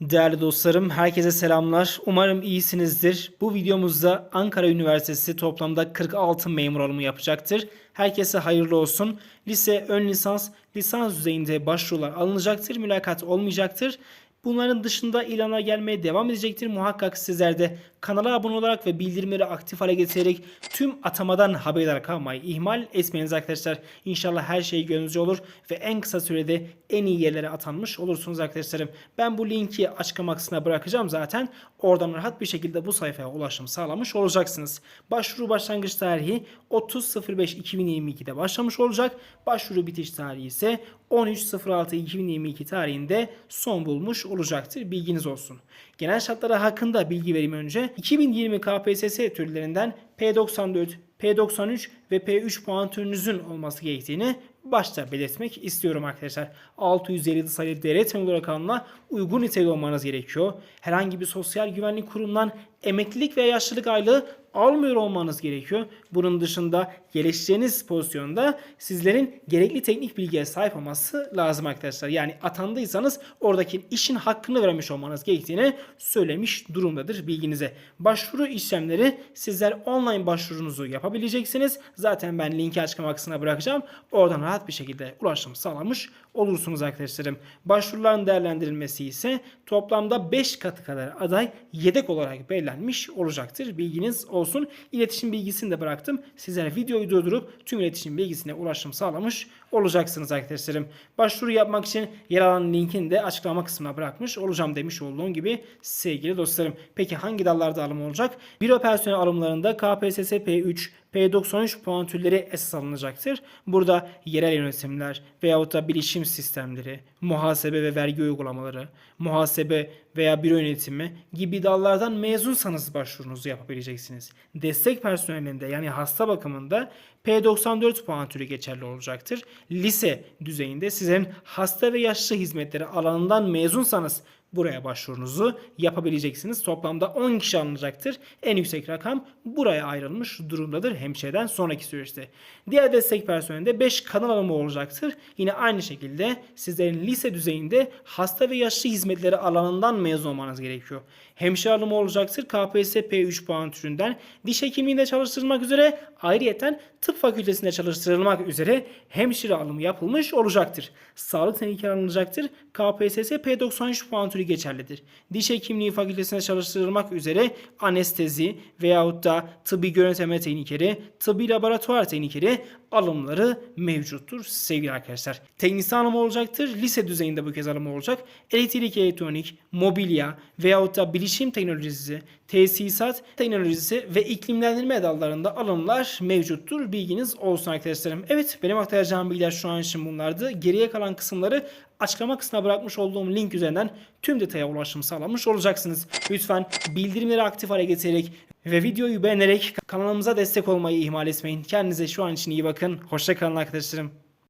Değerli dostlarım, herkese selamlar. Umarım iyisinizdir. Bu videomuzda Ankara Üniversitesi toplamda 46 memur alımı yapacaktır. Herkese hayırlı olsun. Lise, ön lisans, lisans düzeyinde başvurular alınacaktır. Mülakat olmayacaktır. Bunların dışında ilanlar gelmeye devam edecektir. Muhakkak sizler de kanala abone olarak ve bildirimleri aktif hale getirerek tüm atamadan haberdar kalmayı ihmal etmeyiniz arkadaşlar. İnşallah her şey gönlünüzce olur ve en kısa sürede en iyi yerlere atanmış olursunuz arkadaşlarım. Ben bu linki açıklama kısmına bırakacağım zaten. Oradan rahat bir şekilde bu sayfaya ulaşım sağlamış olacaksınız. Başvuru başlangıç tarihi 30.05.2022'de başlamış olacak. Başvuru bitiş tarihi ise 13.06.2022 tarihinde son bulmuş olacaktır. Bilginiz olsun. Genel şartları hakkında bilgi vereyim önce. 2020 KPSS türlerinden P94, P93 ve P3 puan türünüzün olması gerektiğini başta belirtmek istiyorum arkadaşlar. 657 sayılı devlet memuru kanununa uygun niteliği olmanız gerekiyor. Herhangi bir sosyal güvenlik kurumundan emeklilik veya yaşlılık aylığı almıyor olmanız gerekiyor. Bunun dışında gelişeceğiniz pozisyonda sizlerin gerekli teknik bilgiye sahip olması lazım arkadaşlar. Yani atandıysanız oradaki işin hakkını vermiş olmanız gerektiğini söylemiş durumdadır bilginize. Başvuru işlemleri sizler online başvurunuzu yapabileceksiniz. Zaten ben linki açıklama kısmına bırakacağım. Oradan rahat bir şekilde ulaşım sağlamış olursunuz arkadaşlarım. Başvuruların değerlendirilmesi ise toplamda 5 katı kadar aday yedek olarak belirlenmiş olacaktır. Bilginiz olsun. İletişim bilgisini de bıraktım. Sizlere videoyu durdurup tüm iletişim bilgisine ulaşım sağlamış olacaksınız arkadaşlarım. Başvuru yapmak için yer alan linkini de açıklama kısmına bırakmış olacağım demiş olduğum gibi sevgili dostlarım. Peki hangi dallarda alım olacak? Büro personel alımlarında KPSS P3, P93 puan türleri esas alınacaktır. Burada yerel yönetimler veyahut da bilişim sistemleri, muhasebe ve vergi uygulamaları, muhasebe veya büro yönetimi gibi dallardan mezunsanız başvurunuzu yapabileceksiniz. Destek personelinde yani hasta bakımında P94 puan türü geçerli olacaktır. Lise düzeyinde sizin hasta ve yaşlı hizmetleri alanından mezunsanız buraya başvurunuzu yapabileceksiniz. Toplamda 10 kişi alınacaktır. En yüksek rakam buraya ayrılmış durumdadır hemşireden sonraki süreçte. Diğer destek personelinde 5 kanal alımı olacaktır. Yine aynı şekilde sizlerin lise düzeyinde hasta ve yaşlı hizmetleri alanından mezun olmanız gerekiyor. Hemşire alımı olacaktır. KPSS P3 puan türünden diş hekimliğinde çalıştırılmak üzere ayrıyeten tıp fakültesinde çalıştırılmak üzere hemşire alımı yapılmış olacaktır. Sağlık tehlikeleri alınacaktır. KPSS P93 puan türü geçerlidir. Diş hekimliği fakültesinde çalıştırılmak üzere anestezi veyahut da tıbbi yönetleme teknikeri, tıbbi laboratuvar teknikeri alımları mevcuttur sevgili arkadaşlar. Teknisyen alımı olacaktır. Lise düzeyinde bu kez alımı olacak. Elektrik, elektronik, mobilya veyahut da bilişim teknolojisi, tesisat teknolojisi ve iklimlendirme dallarında alımlar mevcuttur. Bilginiz olsun arkadaşlarım. Evet benim aktaracağım bilgiler şu an için bunlardı. Geriye kalan kısımları açıklama kısmına bırakmış olduğum link üzerinden tüm detaya ulaşım sağlamış olacaksınız. Lütfen bildirimleri aktif hale getirerek ve videoyu beğenerek kanalımıza destek olmayı ihmal etmeyin. Kendinize şu an için iyi bakın. Hoşçakalın arkadaşlarım.